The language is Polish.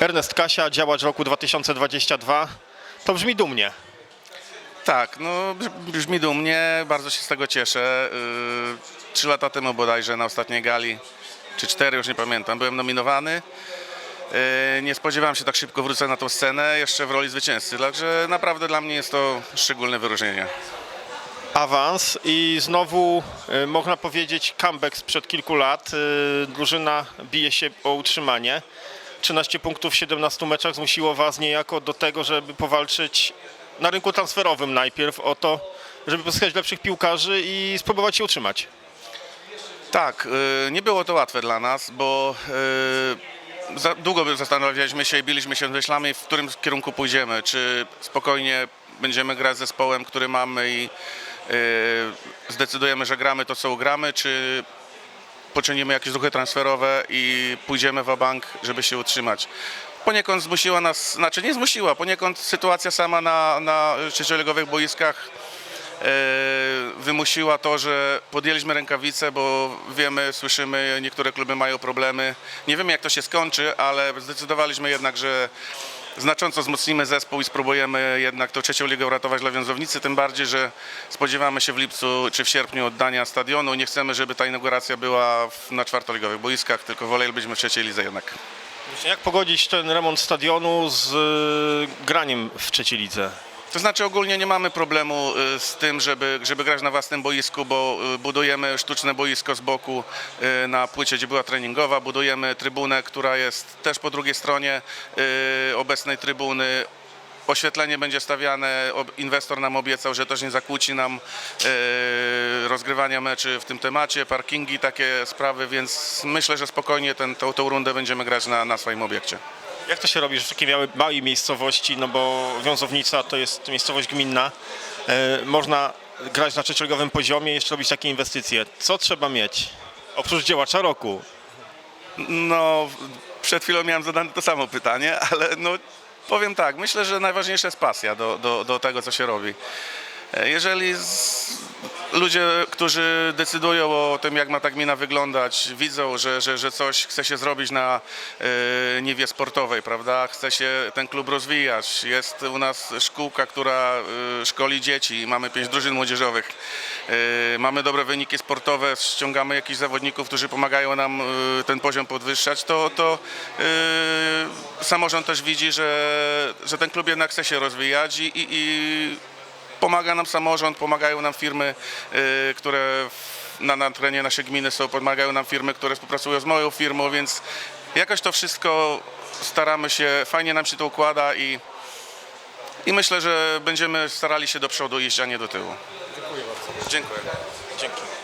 Ernest Kasia, działacz roku 2022. To brzmi dumnie. Tak, no brz- brzmi dumnie, bardzo się z tego cieszę. Yy, Trzy lata temu bodajże na ostatniej gali, czy cztery, już nie pamiętam, byłem nominowany. Yy, Nie spodziewałem się tak szybko wrócę na tą scenę, jeszcze w roli zwycięzcy, także naprawdę dla mnie jest to szczególne wyróżnienie. Awans i znowu y, można powiedzieć comeback sprzed kilku lat. Y, drużyna bije się o utrzymanie. 13 punktów w 17 meczach zmusiło Was niejako do tego, żeby powalczyć na rynku transferowym najpierw o to, żeby pozyskać lepszych piłkarzy i spróbować się utrzymać. Tak, y, nie było to łatwe dla nas, bo y, długo zastanawialiśmy się i biliśmy się myślami, w którym kierunku pójdziemy. Czy spokojnie będziemy grać z zespołem, który mamy i y, zdecydujemy, że gramy to, co ugramy, czy poczynimy jakieś ruchy transferowe i pójdziemy w bank, żeby się utrzymać. Poniekąd zmusiła nas, znaczy nie zmusiła, poniekąd sytuacja sama na, na trzecioligowych boiskach e, wymusiła to, że podjęliśmy rękawice, bo wiemy, słyszymy, niektóre kluby mają problemy. Nie wiemy jak to się skończy, ale zdecydowaliśmy jednak, że znacząco wzmocnimy zespół i spróbujemy jednak tą trzecią ligę uratować dla wiązownicy, tym bardziej, że spodziewamy się w lipcu czy w sierpniu oddania stadionu. Nie chcemy, żeby ta inauguracja była na czwartoligowych boiskach, tylko wolelibyśmy w trzeciej lidze jednak. Jak pogodzić ten remont stadionu z y, graniem w trzeciej lidze? To znaczy ogólnie nie mamy problemu y, z tym, żeby, żeby grać na własnym boisku, bo y, budujemy sztuczne boisko z boku y, na płycie, gdzie była treningowa, budujemy trybunę, która jest też po drugiej stronie obecnej trybuny. Oświetlenie będzie stawiane, inwestor nam obiecał, że też nie zakłóci nam rozgrywania meczy w tym temacie, parkingi, takie sprawy, więc myślę, że spokojnie ten, tą, tą rundę będziemy grać na, na swoim obiekcie. Jak to się robi, w takiej małej miejscowości, no bo Wiązownica to jest miejscowość gminna, e, można grać na trzecioligowym poziomie i jeszcze robić takie inwestycje. Co trzeba mieć? Oprócz działacza roku. No, przed chwilą miałem zadane to samo pytanie, ale no, powiem tak, myślę, że najważniejsza jest pasja do, do, do tego, co się robi. E, Jeżeli z, ludzie, którzy decydują o tym, jak ma ta gmina wyglądać, widzą, że, że, że coś chce się zrobić na e, niwie sportowej, prawda? Chce się ten klub rozwijać. Jest u nas szkółka, która e, szkoli dzieci, mamy pięć drużyn młodzieżowych, e, mamy dobre wyniki sportowe, ściągamy jakichś zawodników, którzy pomagają nam e, ten poziom podwyższać, to, to e, samorząd też widzi, że, że ten klub jednak chce się rozwijać i, i, i pomaga nam samorząd, pomagają nam firmy, y, które na, na terenie naszej gminy są, pomagają nam firmy, które współpracują z moją firmą, więc jakoś to wszystko staramy się, fajnie nam się to układa i, i myślę, że będziemy starali się do przodu iść, a nie do tyłu. Dziękuję bardzo. Dziękuję. Dzięki.